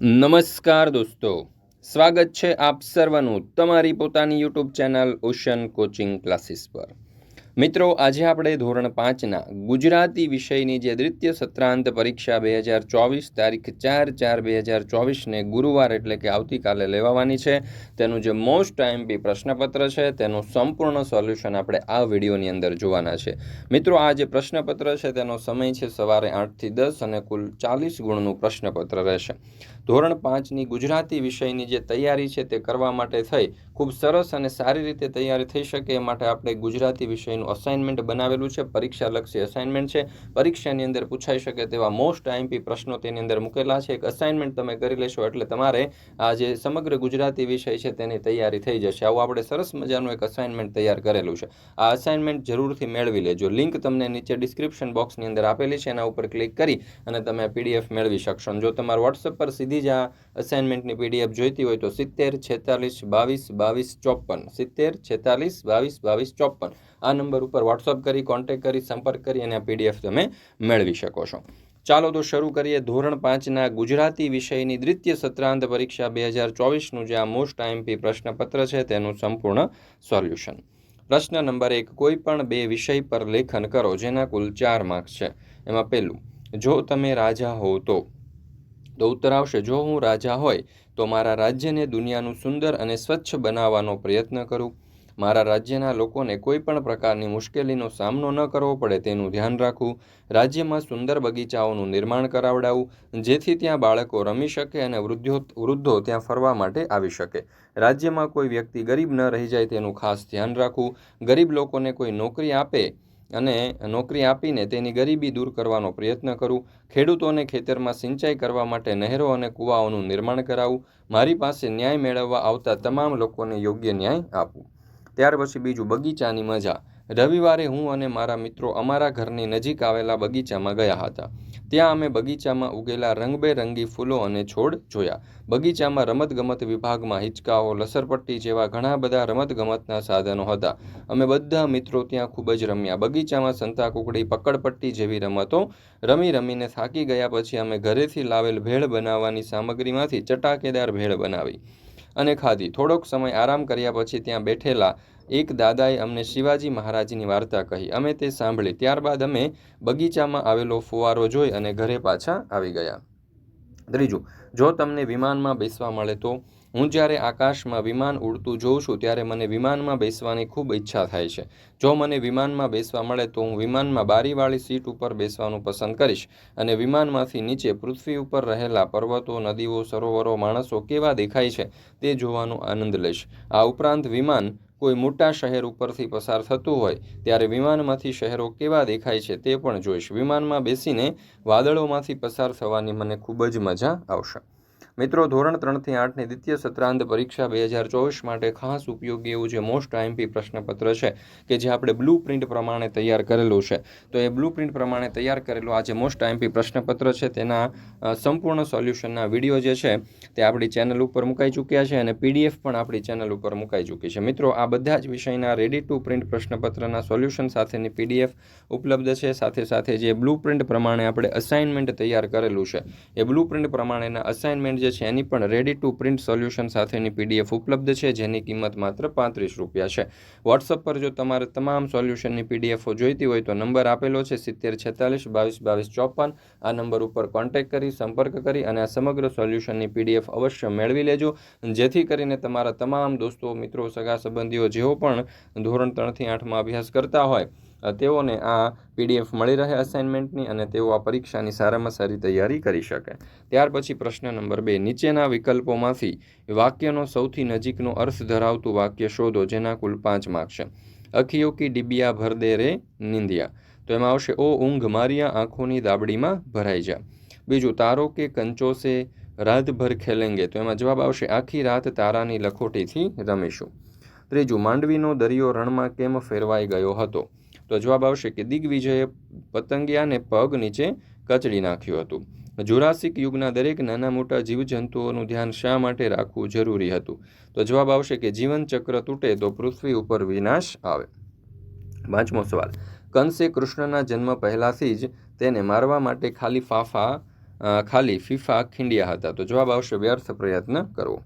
નમસ્કાર દોસ્તો. સ્વાગત છે આપ સર્વનું તમારી પોતાની YouTube channel ocean coaching classes પર. મિત્રો, આજે આપણે ધોરણ પાંચના ગુજરાતી વિષયની જે દ્વિતીય સત્રાંત પરીક્ષા બે હજાર ચોવીસ તારીખ ચાર ચાર બે હજાર ચોવીસને ગુરુવાર એટલે કે આવતીકાલે લેવાવાની છે. તેનું જે મોસ્ટ આઈએમપી પ્રશ્નપત્ર છે, તેનું સંપૂર્ણ સોલ્યુશન આપણે આ વિડીયોની અંદર જોવાના છે. મિત્રો, આ જે પ્રશ્નપત્ર છે, તેનો સમય છે સવારે આઠથી દસ અને કુલ ચાલીસ ગુણનું પ્રશ્નપત્ર રહેશે. ધોરણ પાંચની ગુજરાતી વિષયની જે તૈયારી છે તે કરવા માટે થઈ. ખૂબ સરસ અને સારી રીતે તૈયારી થઈ શકે એ માટે આપણે ગુજરાતી વિષયનું અસાઇનમેન્ટ બનાવેલું છે. પરીક્ષાલક્ષી અસાઇનમેન્ટ છે. પરીક્ષાની અંદર પૂછાઈ શકે તેવા મોસ્ટ આઈએમપી પ્રશ્નો તેની અંદર મૂકેલા છે. એક અસાઇનમેન્ટ તમે કરી લેશો એટલે તમારે આ જે સમગ્ર ગુજરાતી વિષય છે તેની તૈયારી થઈ જશે. આવું આપણે સરસ મજાનું એક અસાઇનમેન્ટ તૈયાર કરેલું છે. આ અસાઇનમેન્ટ જરૂરથી મેળવી લેજો. લિંક તમને નીચે ડિસ્ક્રિપ્શન બોક્સની અંદર આપેલી છે. એના ઉપર ક્લિક કરી અને તમે પીડીએફ મેળવી શકશો. જો તમારા વોટ્સઅપ પર સીધી જ આ અસાઇનમેન્ટની પીડીએફ જોઈતી હોય તો સિત્તેર, છેતાલીસ, બાવીસ બાવીસ, ચોપન, સિત્તેર, છેતાલીસ, બાવીસ બાવીસ, ચોપન આ નંબર ઉપર વોટ્સઅપ કરી કોન્ટેક્ટ કરી, સંપર્ક કરી અને આ પીડીએફ તમે મેળવી શકો છો. ચાલો તો શરૂ કરીએ ધોરણ પાંચના ગુજરાતી વિષયની દ્વિતીય સત્રાંત પરીક્ષા બે હજાર ચોવીસનું, જે આ મોસ્ટ આઈએમપી પ્રશ્નપત્ર છે, તેનું સંપૂર્ણ સોલ્યુશન પ્રશ્ન નંબર એક, કોઈ પણ બે વિષય પર લેખન કરો, જેના કુલ ચાર માર્ક્સ છે. એમાં પહેલું, જો તમે રાજા હો તો તો ઉત્તર આવશે. જો હું રાજા હોય, તો મારા રાજ્યને દુનિયાનું સુંદર અને સ્વચ્છ બનાવવાનો પ્રયત્ન કરું. મારા રાજ્યના લોકોને કોઈ પણ પ્રકારની મુશ્કેલીનો સામનો ન કરવો પડે, તેનું ધ્યાન રાખવું. રાજ્યમાં સુંદર બગીચાઓનું નિર્માણ કરાવડાવવું જેથી ત્યાં બાળકો રમી શકે અને વૃદ્ધો વૃદ્ધો ત્યાં ફરવા માટે આવી શકે. રાજ્યમાં કોઈ વ્યક્તિ ગરીબ ન રહી જાય, તેનું ખાસ ધ્યાન રાખવું. ગરીબ લોકોને કોઈ નોકરી આપે અને નોકરી આપીને તેની ગરીબી દૂર કરવાનો પ્રયત્ન કરું, ખેડૂતોને ખેતરમાં સિંચાઈ કરવા માટે નહેરો અને કૂવાઓનું નિર્માણ કરાવવું મારી પાસે ન્યાય મેળવવા આવતા તમામ લોકોને યોગ્ય ન્યાય આપવું ત્યાર પછી બીજું બગીચાની મજા. રવિવારે હું અને મારા મિત્રો અમારા ઘરની નજીક આવેલા બગીચામાં ગયા હતા. ત્યાં અમે બગીચામાં ઉગેલા રંગબેરંગી ફૂલો અને છોડ જોયા. બગીચામાં રમતગમત વિભાગમાં હિંચકાઓ, લસરપટ્ટી જેવા ઘણા બધા રમતગમતના સાધનો હતા. અમે બધા મિત્રો ત્યાં ખૂબ જ રમ્યા. બગીચામાં સંતાકુકડી, પકડપટ્ટી જેવી રમતો રમી રમીને થાકી ગયા પછી અમે ઘરેથી લાવેલ ભેળ બનાવવાની સામગ્રીમાંથી ચટાકેદાર ભેળ બનાવી અને ખાધી. થોડોક સમય આરામ કર્યા પછી ત્યાં બેઠેલા એક દાદાએ અમને શિવાજી મહારાજની વાર્તા કહી. અમે તે સાંભળી. ત્યારબાદ અમે બગીચામાં આવેલો ફુવારો જોઈ અને ઘરે પાછા આવી ગયા. ત્રીજું, જો તમને વિમાનમાં બેસવા મળે તો હું જ્યારે આકાશમાં વિમાન ઉડતું જોઉં છું ત્યારે મને વિમાનમાં બેસવાની ખૂબ ઈચ્છા થાય છે. જો મને વિમાનમાં બેસવા મળે તો હું વિમાનમાં બારીવાળી સીટ ઉપર બેસવાનું પસંદ કરીશ અને વિમાનમાંથી નીચે પૃથ્વી ઉપર રહેલા પર્વતો, નદીઓ, સરોવરો, માણસો કેવા દેખાય છે તે જોવાનો આનંદ લઈશ. આ ઉપરાંત વિમાન કોઈ મોટા શહેર ઉપરથી પસાર થતું હોય, ત્યારે વિમાનમાંથી શહેરો કેવા દેખાય છે તે પણ જોઈશ. વિમાનમાં બેસીને વાદળોમાંથી પસાર થવાની મને ખૂબ જ મજા આવશે. મિત્રો, ધોરણ ત્રણથી આઠની દ્વિતીય સત્રાંત પરીક્ષા બે હજાર ચોવીસ માટે ખાસ ઉપયોગી એવું જે મોસ્ટ આઈએમપી પ્રશ્નપત્ર છે કે જે આપણે બ્લુ પ્રિન્ટ પ્રમાણે તૈયાર કરેલું છે. તો એ બ્લુ પ્રિન્ટ પ્રમાણે તૈયાર કરેલું આ જે મોસ્ટ આઈએમપી પ્રશ્નપત્ર છે તેના સંપૂર્ણ સોલ્યુશનના વીડિયો જે છે તે આપણી ચેનલ ઉપર મુકાઈ ચૂક્યા છે અને પીડીએફ પણ આપણી ચેનલ ઉપર મુકાઈ ચૂકી છે. મિત્રો, આ બધા જ વિષયના રેડી ટુ પ્રિન્ટ પ્રશ્નપત્રના સોલ્યુશન સાથેની પીડીએફ ઉપલબ્ધ છે. સાથે સાથે જે બ્લુ પ્રિન્ટ પ્રમાણે આપણે અસાઇનમેન્ટ તૈયાર કરેલું છે, એ બ્લુ પ્રિન્ટ પ્રમાણેના અસાઇનમેન્ટ જે જે છે, એની પણ રેડી ટુ પ્રિન્ટ સોલ્યુશન સાથેની પીડીએફ ઉપલબ્ધ છે, જેની કિંમત માત્ર પાંત્રીસ રૂપિયા છે. વોટ્સઅપ પર જો તમારે તમામ સોલ્યુશનની પીડીએફો જોઈતી હોય તો નંબર આપેલો છે, સિત્તેર છેતાલીસ, બાવીસ બાવીસ, ચોપન. આ નંબર ઉપર કોન્ટેક્ટ કરી, સંપર્ક કરી અને આ સમગ્ર સોલ્યુશનની પીડીએફ અવશ્ય મેળવી લેજો. જેથી કરીને તમારા તમામ દોસ્તો, મિત્રો સગા સંબંધીઓ જેઓ પણ ધોરણ ત્રણથી આઠમાં અભ્યાસ કરતા હોય તેઓને આ પીડીએફ મળી રહે અસાઇનમેન્ટની અને તેઓ આ પરીક્ષાની સારામાં સારી તૈયારી કરી શકે. ત્યાર પછી પ્રશ્ન નંબર બે, નીચેના વિકલ્પોમાંથી વાક્યનો સૌથી નજીકનો અર્થ ધરાવતું વાક્ય શોધો, જેના કુલ પાંચ માર્ક છે. અખિયો કી ડિબિયા ભર રે નિંદિયા. તો એમાં આવશે, ઓ ઊંઘ મારિયા આંખોની દાબડીમાં ભરાઈ જા. બીજું, તારો કે કંચો સે રાતભર ખેલેંગે? તો એમાં જવાબ આવશે, આખી રાત તારાની લખોટીથી રમીશું. ત્રીજું, માંડવીનો દરિયો રણમાં કેમ ફેરવાઈ ગયો હતો? તો જવાબ આવશે કે દિગ્વિજયે પતંગિયાને પગ નીચે કચડી નાખ્યું હતું. જુરાસિક યુગના દરેક નાના મોટા જીવજંતુઓનું ધ્યાન શા માટે રાખવું જરૂરી હતું? તો જવાબ આવશે કે જીવનચક્ર તૂટે તો પૃથ્વી ઉપર વિનાશ આવે. પાંચમો સવાલ. કંસે કૃષ્ણના જન્મ પહેલાંથી જ તેને મારવા માટે ખાલી ફાફા ખાલી ફીફા ખીંડ્યા હતા. તો જવાબ આવશે વ્યર્થ પ્રયત્ન કરવો.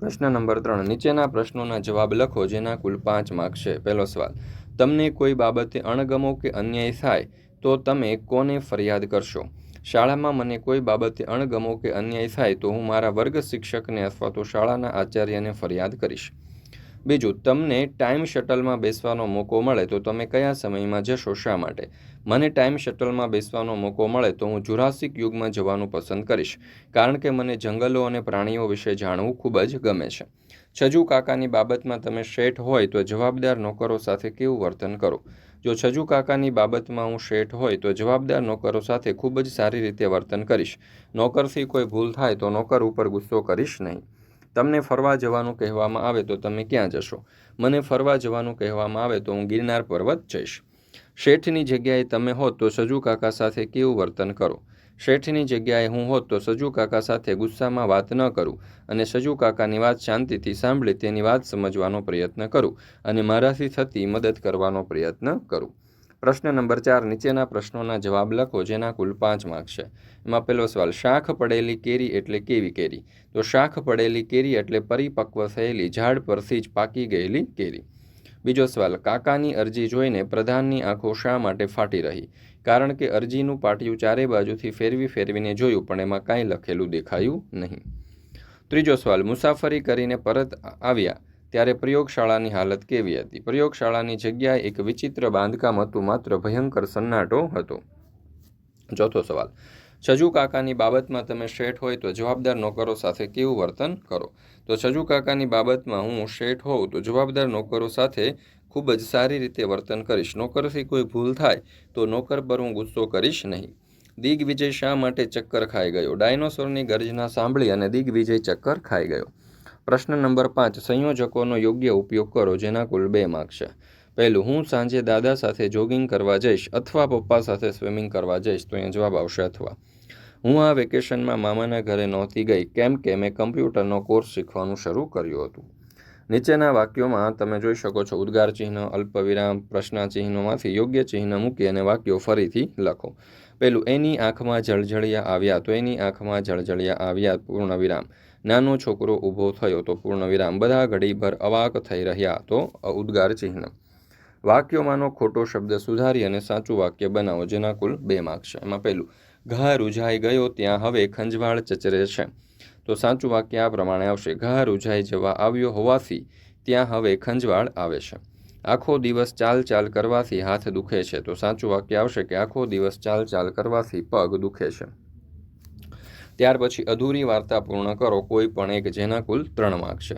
પ્રશ્ન નંબર ત્રણ. નીચેના પ્રશ્નોના જવાબ લખો, જેના કુલ પાંચ માર્ક છે. પહેલો સવાલ. તમને કોઈ બાબતે અણગમો કે અન્યાય થાય, તો તમે કોને ફરિયાદ કરશો? શાળામાં મને કોઈ બાબતે અણગમો કે અન્યાય થાય, તો હું મારા વર્ગ શિક્ષકને અથવા તો શાળાના આચાર્યને ફરિયાદ કરીશ. બીજું, તમને ટાઈમ શટલમાં બેસવાનો મોકો મળે તો તમે કયા સમયમાં જશો, શા માટે? મને ટાઈમ શટલમાં બેસવાનો મોકો મળે તો હું જુરાસિક યુગમાં જવાનું પસંદ કરીશ, કારણ કે મને જંગલો અને પ્રાણીઓ વિશે જાણવું ખૂબ જ ગમે છે. છજુ કાકાની બાબતમાં તમે શેઠ હોય તો જવાબદાર નોકરો સાથે કેવું વર્તન કરો? જો છજુ કાકાની બાબતમાં હું શેઠ હોય તો જવાબદાર નોકરો સાથે ખૂબ જ સારી રીતે વર્તન કરીશ. નોકરથી કોઈ ભૂલ થાય તો નોકર ઉપર ગુસ્સો કરીશ નહીં. તમને ફરવા જવાનું કહેવામાં આવે તો તમે ક્યાં જશો? મને ફરવા જવાનું કહેવામાં આવે તો હું ગિરનાર પર્વત જઈશ. શેઠની જગ્યાએ તમે હોત તો સજુ કાકા સાથે કેવું વર્તન કરો? શેઠની જગ્યાએ હું હોત તો સજુ કાકા સાથે ગુસ્સામાં વાત ન કરું અને સજુ કાકાની વાત શાંતિથી સાંભળી તેની વાત સમજવાનો પ્રયત્ન કરું અને મારાથી થતી મદદ કરવાનો પ્રયત્ન કરું. પ્રશ્ન નંબર ચાર, નીચેના પ્રશ્નોના જવાબ લખો, જેના કુલ પાંચ માર્ક છે. એમાં પહેલો સવાલ શાખ પડેલી કેરી એટલે કેવી કેરી? તો શાખ પડેલી કેરી એટલે પરિપક્વ થયેલી, ઝાડ પરથી જ પાકી ગયેલી કેરી. બીજો સવાલ, કાકાની અરજી જોઈને પ્રધાનની આંખો શા માટે ફાટી રહી? કારણ કે અરજીનું પાટિયું ચારે બાજુથી ફેરવી ફેરવીને જોયું, પણ એમાં કાંઈ લખેલું દેખાયું નહીં. ત્રીજો સવાલ, મુસાફરી કરીને પરત આવ્યા. ત્યારે પ્રયોગશાળાની હાલત કેવી હતી? પ્રયોગશાળાની જગ્યાએ એક વિચિત્ર બાંધકામ હતું, માત્ર ભયંકર સન્નાટો હતો. ચોથો સવાલ. છજુ કાકાની બાબતમાં તમે શેઠ હોય તો જવાબદાર નોકરો સાથે કેવું વર્તન કરો? તો છજુ કાકાની બાબતમાં હું શેઠ હોઉં તો જવાબદાર નોકરો સાથે ખૂબ જ સારી રીતે વર્તન કરીશ. નોકરથી કોઈ ભૂલ થાય તો નોકર પર હું ગુસ્સો કરીશ નહીં. દિગ્વિજય શા માટે ચક્કર ખાઈ ગયો? ડાયનોસોરની ગર્જના સાંભળી અને દિગ્વિજય ચક્કર ખાઈ ગયો. પ્રશ્ન નંબર પાંચ, સંયોજકોનો યોગ્ય ઉપયોગ કરો જેના કુલ બે માર્ક છે. પહેલું, હું સાંજે દાદા સાથે જોગિંગ કરવા જઈશ અથવા પપ્પા સાથે સ્વિમિંગ કરવા જઈશ, તો અહીંયા જવાબ આવશે અથવા. હું આ વેકેશનમાં મામાના ઘરે નહોતી ગઈ, કેમ કે મેં કમ્પ્યુટરનો કોર્સ શીખવાનું શરૂ કર્યું હતું. નીચેના વાક્યોમાં તમે જોઈ શકો છો, ઉદ્ગાર ચિહ્ન, અલ્પવિરામ પ્રશ્નાચિહ્નોમાંથી યોગ્ય ચિહ્ન મૂકી અને વાક્યો ફરીથી લખો. પહેલું, એની આંખમાં જળજળિયા આવ્યા, તો એની આંખમાં જળજળિયા આવ્યા પૂર્ણ વિરામ નાનો છોકરો ઊભો થયો તો પૂર્ણ વિરામ બધા ઘડીભર અવાક થઈ રહ્યા તો ઉદ્ગાર ચિહ્ન. વાક્યોમાંનો ખોટો શબ્દ સુધારી અને સાચું વાક્ય બનાવો જેના કુલ બે માર્ક છે. એમાં પહેલું, ઘા રૂઝાઈ ગયો ત્યાં હવે ખંજવાળ ચચરે છે. તો સાચું વાક્ય આ પ્રમાણે આવશે, ઘા રૂઝાઈ જવા આવ્યો હોવાથી ત્યાં હવે ખંજવાળ આવે છે. આખો દિવસ ચાલ ચાલ કરવાથી હાથ દુખે છે. તો સાચું વાક્ય આવશે કે આખો દિવસ ચાલ ચાલ કરવાથી પગ દુખે છે. ત્યાર પછી અધૂરી વાર્તા પૂર્ણ કરો, કોઈ પણ એક જેના કુલ ત્રણ માર્ક છે.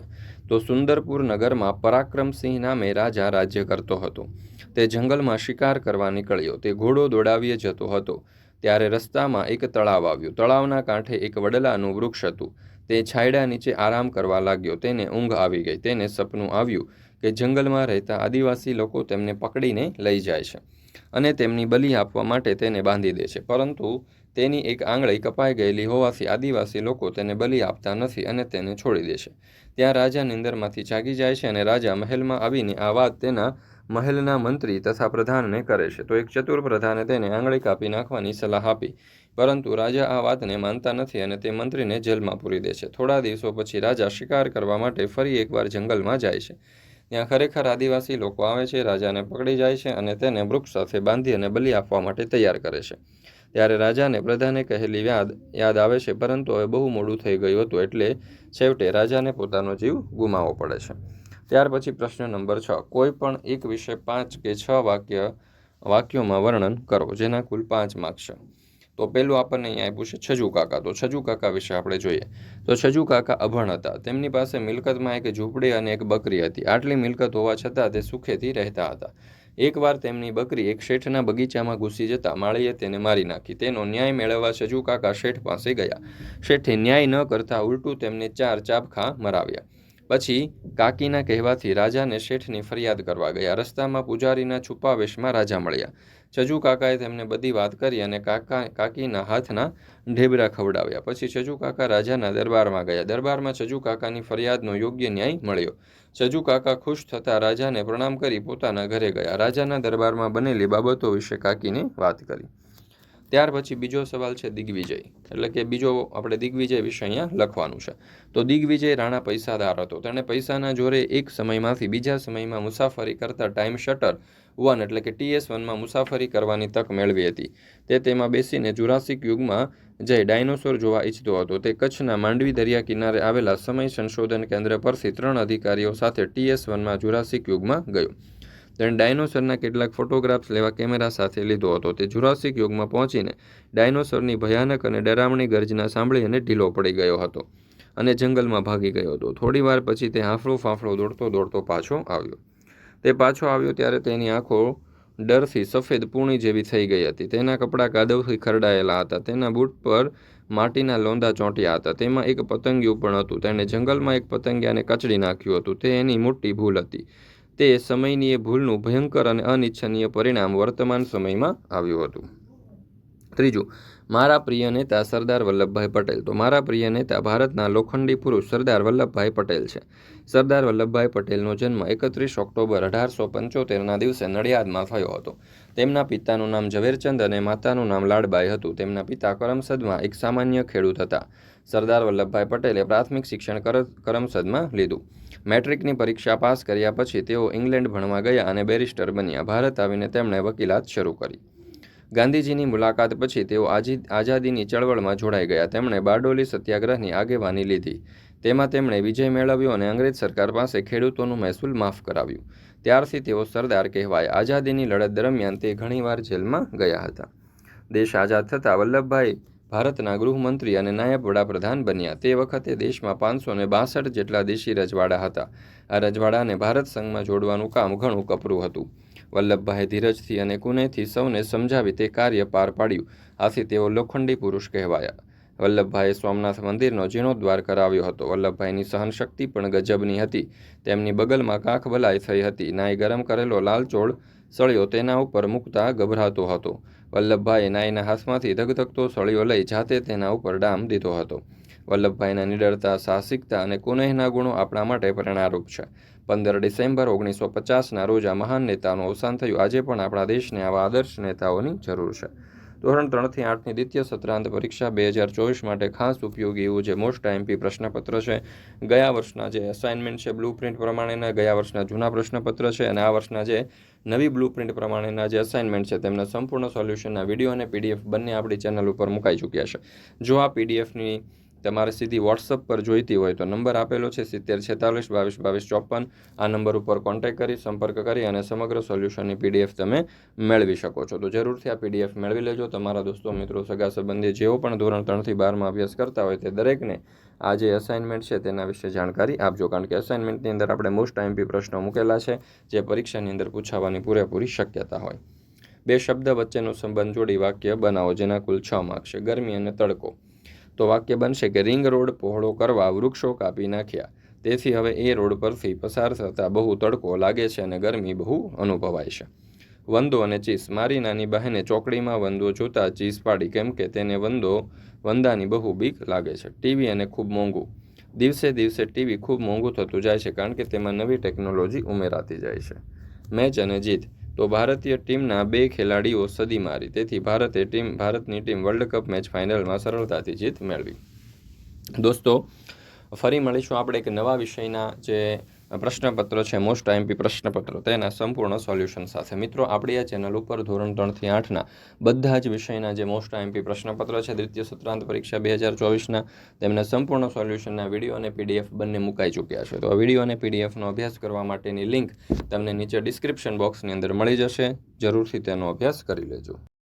તો સુંદરપુર નગરમાં પરાક્રમસિંહ નામે રાજા રાજ્ય કરતો હતો. તે જંગલમાં શિકાર કરવા નીકળ્યો. તે ઘોડો દોડાવીએ જતો હતો. ત્યારે રસ્તામાં એક તળાવ આવ્યું. તળાવના કાંઠે એક વડલાનું વૃક્ષ હતું. તે છાયડા નીચે આરામ કરવા લાગ્યો. તેને ઊંઘ આવી ગઈ. તેને સપનું આવ્યું કે જંગલમાં રહેતા આદિવાસી લોકો તેમને પકડીને લઈ જાય છે. અને તેમની બલિ આપવા માટે તેને બાંધી દે છે. પરંતુ તેની એક આંગળી કપાઈ ગયેલી હોવાથી આદિવાસી લોકો તેને બલિ આપતા નથી અને તેને છોડી દે છે. ત્યાં રાજા નિંદરમાંથી જાગી જાય છે અને રાજા મહેલમાં આવીને આ વાત તેના મહેલના મંત્રી તથા પ્રધાનને કરે છે. તો એક ચતુર પ્રધાને તેને આંગળી કાપી નાખવાની સલાહ આપી. પરંતુ રાજા આ વાતને માનતા નથી અને તે મંત્રીને જેલમાં પૂરી દે છે. થોડા દિવસો પછી રાજા શિકાર કરવા માટે ફરી એકવાર જંગલમાં જાય છે. ત્યાં ખરેખર આદિવાસી લોકો આવે છે, રાજાને પકડી જાય છે અને તેને વૃક્ષ સાથે બાંધી અને બલિ આપવા માટે તૈયાર કરે છે. ત્યારે રાજાને પ્રધાને કહેલી યાદ યાદ આવે છે, પરંતુ હવે બહુ મોડું થઈ ગયું હતું એટલે છેવટે રાજાને પોતાનો જીવ ગુમાવવો પડે છે. ત્યાર પછી પ્રશ્ન નંબર છ, કોઈ પણ એક વિશે પાંચ કે છ વાક્ય, વાક્યોમાં વર્ણન કરો, જેના કુલ પાંચ માર્ક્સ છે. તો પહેલું આપણને અહીંયા આપ્યું છે છજુ કાકા. તો છજુ કાકા વિશે આપણે જોઈએ. તો છજુ કાકા અભણ હતા. તેમની પાસે મિલકતમાં એક ઝૂંપડી અને એક બકરી હતી. આટલી મિલકત હોવા છતાં તે સુખેથી રહેતા હતા. એકવાર તેમની બકરી એક શેઠના બગીચામાં ઘૂસી જતા માળીએ તેને મારી નાખી. તેનો ન્યાય મેળવવા છજુ કાકા શેઠ પાસે ગયા. શેઠે ન્યાય ન કરતા ઉલટું તેમને ચાર ચાબખા મરાવ્યા. પછી કાકીના કહેવાથી રાજાને શેઠની ફરિયાદ કરવા ગયા. રસ્તામાં પૂજારીના છુપાવેશમાં રાજા મળ્યા. છજુ કાકાએ તેમને બધી વાત કરી અને કાકા, કાકીના હાથના ઢેબરા ખવડાવ્યા. પછી છજુ કાકા રાજાના દરબારમાં ગયા. દરબારમાં છજુ કાકાની ફરિયાદનો યોગ્ય ન્યાય મળ્યો. છજુ કાકા ખુશ થતાં રાજાને પ્રણામ કરી પોતાના ઘરે ગયા. રાજાના દરબારમાં બનેલી બાબતો વિશે કાકીને વાત કરી. ત્યાર પછી બીજો સવાલ છે દિગ્વિજય. એટલે કે બીજો આપણે દિગ્વિજય વિશે અહીંયા લખવાનું છે. તો દિગ્વિજય રાણા પૈસાદાર હતો. તેણે પૈસાના જોરે એક સમયમાંથી બીજા સમયમાં મુસાફરી કરતા ટાઈમ શટર વન એટલે કે ટીએસ વનમાં મુસાફરી કરવાની તક મેળવી હતી. તે તેમાં બેસીને જુરાસિક યુગમાં જઈ ડાયનોસોર જોવા ઈચ્છતો હતો તે કચ્છના માંડવી દરિયા કિનારે આવેલા સમય સંશોધન કેન્દ્ર પરથી ત્રણ અધિકારીઓ સાથે ટીએસ વનમાં જુરાસિક યુગમાં ગયો. તેણે ડાયનોસરના કેટલાક ફોટોગ્રાફ્સ લેવા કેમેરા સાથે લીધો હતો. તે જુરાસિક યુગમાં પહોંચીને ડાયનોસરની ભયાનક અને ડરામણી ગર્જના સાંભળી અને ઢીલો પડી ગયો હતો અને જંગલમાં ભાગી ગયો હતો. થોડીવાર પછી તે હાંફળો ફાંફળો દોડતો દોડતો પાછો આવ્યો. તે પાછો આવ્યો ત્યારે તેની આંખો ડરથી સફેદ પૂણી જેવી થઈ ગઈ હતી. તેના કપડાં કાદવથી ખરડાયેલા હતા. તેના બૂટ પર માટીના લોંદા ચોંટ્યા હતા. તેમાં એક પતંગિયું પણ હતું. તેણે જંગલમાં એક પતંગિયાને કચડી નાખ્યું હતું. તે એની મોટી ભૂલ હતી. તે સમયની એ ભૂલનું ભયંકર અને અનિચ્છનીય પરિણામ વર્તમાન સમયમાં આવ્યું હતું. ત્રીજું, મારા પ્રિય નેતા સરદાર વલ્લભભાઈ પટેલ. તો મારા પ્રિય નેતા ભારતના લોખંડી પુરુષ સરદાર વલ્લભભાઈ પટેલ છે. સરદાર વલ્લભભાઈ પટેલનો જન્મ એકત્રીસ ઓક્ટોબર અઢારસો પંચોતેરના દિવસે નડિયાદમાં થયો હતો. તેમના પિતાનું નામ ઝવેરચંદ અને માતાનું નામ લાડબાઈ હતું. તેમના પિતા કરમસદમાં એક સામાન્ય ખેડૂત હતા. સરદાર વલ્લભભાઈ પટેલે પ્રાથમિક શિક્ષણ કરમસદમાં લીધું. મેટ્રિકની પરીક્ષા પાસ કર્યા પછી તેઓ ઇંગ્લેન્ડ ભણવા ગયા અને બેરિસ્ટર બન્યા. ભારત આવીને તેમણે વકીલાત શરૂ કરી. ગાંધીજીની મુલાકાત પછી તેઓ આજી, આઝાદીની ચળવળમાં જોડાઈ ગયા. તેમણે બારડોલી સત્યાગ્રહની આગેવાની લીધી. તેમાં તેમણે વિજય મેળવ્યો અને અંગ્રેજ સરકાર પાસે ખેડૂતોનું મહેસૂલ માફ કરાવ્યું. ત્યારથી તેઓ સરદાર કહેવાય. આઝાદીની લડત દરમિયાન તે ઘણીવાર જેલમાં ગયા હતા. દેશ આઝાદ થતાં વલ્લભભાઈ ભારતના ગૃહમંત્રી અને નાયબ વડાપ્રધાન બન્યા. તે વખતે દેશમાં પાંચસો ને બાસઠ જેટલા દેશી રજવાડા હતા. આ રજવાડાને ભારત સંઘમાં જોડવાનું કામ ઘણું કપરું હતું. વલ્લભભાઈ ધીરજથી અને કુનેથી સૌને સમજાવી તે કાર્ય પાર પાડ્યું. આથી તેઓ લોખંડી પુરુષ કહેવાયા. વલ્લભભાઈએ સોમનાથ મંદિરનો જીર્ણોદ્વાર કરાવ્યો હતો. વલ્લભભાઈની સહનશક્તિ પણ ગજબની હતી. તેમની બગલમાં કાંખ ભલાઈ થઈ હતી. નાય ગરમ કરેલો લાલ ચોળ સળિયો તેના ઉપર મૂકતા ગભરાતો હતો. વલ્લભભાઈએ નાઈના હાથમાંથી ધગધગતો સળીઓ લઈ જાતે તેના ઉપર ડામ દીધો હતો. વલ્લભભાઈના નિડરતા, સાહસિકતા અને કુનેહના ગુણો આપણા માટે પ્રેરણારૂપ છે. પંદર ડિસેમ્બર ઓગણીસો પચાસના રોજ આ મહાન નેતાનું અવસાન થયું. આજે પણ આપણા દેશને આવા આદર્શ નેતાઓની જરૂર છે. ધોરણ ત્રણથી આઠની દ્વિતીય સત્રાંત પરીક્ષા બે હજાર ચોવીસ માટે ખાસ ઉપયોગી એવું જે મોસ્ટ એમપી પ્રશ્નપત્ર છે. ગયા વર્ષના જે અસાઇનમેન્ટ છે બ્લુ પ્રિન્ટ પ્રમાણેના, ગયા વર્ષના જૂના પ્રશ્નપત્ર છે અને આ વર્ષના જે નવી બ્લુ પ્રિન્ટ પ્રમાણેના જે અસાઇનમેન્ટ છે, તેમના સંપૂર્ણ સોલ્યુશનના વીડિયો અને પીડીએફ બંને આપણી ચેનલ ઉપર મુકાઈ ચૂક્યા છે. જો આ પીડીએફની તમારે સીધી વોટ્સઅપ પર જોઈતી હોય તો નંબર આપેલો છે સિત્તેર છેતાલીસ, બાવીસ બાવીસ, ચોપન. આ નંબર ઉપર કોન્ટેક્ટ કરી, સંપર્ક કરી અને સમગ્ર સોલ્યુશનની પીડીએફ તમે મેળવી શકો છો. તો જરૂરથી આ પીડીએફ મેળવી લેજો. તમારા દોસ્તો, મિત્રો, સગા સંબંધી જેઓ પણ ધોરણ ત્રણથી બારમાં અભ્યાસ કરતા હોય તે દરેકને આ જે અસાઇનમેન્ટ છે તેના વિશે જાણકારી આપજો. કારણ કે અસાઇનમેન્ટની અંદર આપણે મોસ્ટ આઈમ્પી પ્રશ્નો મૂકેલા છે, જે પરીક્ષાની અંદર પૂછાવાની પૂરેપૂરી શક્યતા હોય. બે શબ્દ વચ્ચેનો સંબંધ જોડી વાક્ય બનાવો, જેના કુલ છ માર્ક છે. ગરમી અને તડકો. તો વાક્ય બનશે કે રિંગ રોડ પહોળો કરવા વૃક્ષો કાપી નાખ્યા. તેથી હવે એ રોડ પરથી પસાર થતાં બહુ તડકો લાગે છે અને ગરમી બહુ અનુભવાય છે. વંદો અને ચીસ. મારી નાની બહેને ચોકડીમાં વંદો જોતા ચીસ પાડી કેમ કે તેને વંદો, વંદાની બહુ બીક લાગે છે. ટીવી અને ખૂબ મોંઘું. દિવસે દિવસે ટીવી ખૂબ મોંઘું થતું જાય છે કારણ કે તેમાં નવી ટેકનોલોજી ઉમેરાતી જાય છે. મેચ અને જીત. તો ભારતીય ટીમના બે ખેલાડીઓ સદી મારી. તેથી ભારતે ટીમ, ભારતની ટીમ વર્લ્ડ કપ મેચ ફાઇનલમાં સરળતાથી જીત મેળવી. દોસ્તો, ફરી મળીશું આપણે એક નવા વિષયના જે પ્રશ્નપત્ર છે મોસ્ટ આઈમ્પી પ્રશ્નપત્ર. તેના સંપૂર્ણ સોલ્યુશન સાથે. મિત્રો, આપણી આ ચેનલ ઉપર ધોરણ ત્રણથી આઠના બધા જ વિષયના જે મોસ્ટ આઈમ્પી પ્રશ્નપત્ર છે, દ્વિતીય સત્રાંત પરીક્ષા બે હજાર ચોવીસના તેમના સંપૂર્ણ સોલ્યુશનના વીડિયો અને પીડીએફ બંને મુકાઈ ચૂક્યા છે. તો આ વીડિયો અને પીડીએફનો અભ્યાસ કરવા માટેની લિંક તમને નીચે ડિસ્ક્રિપ્શન બોક્સની અંદર મળી જશે. જરૂરથી તેનો અભ્યાસ કરી લેજો.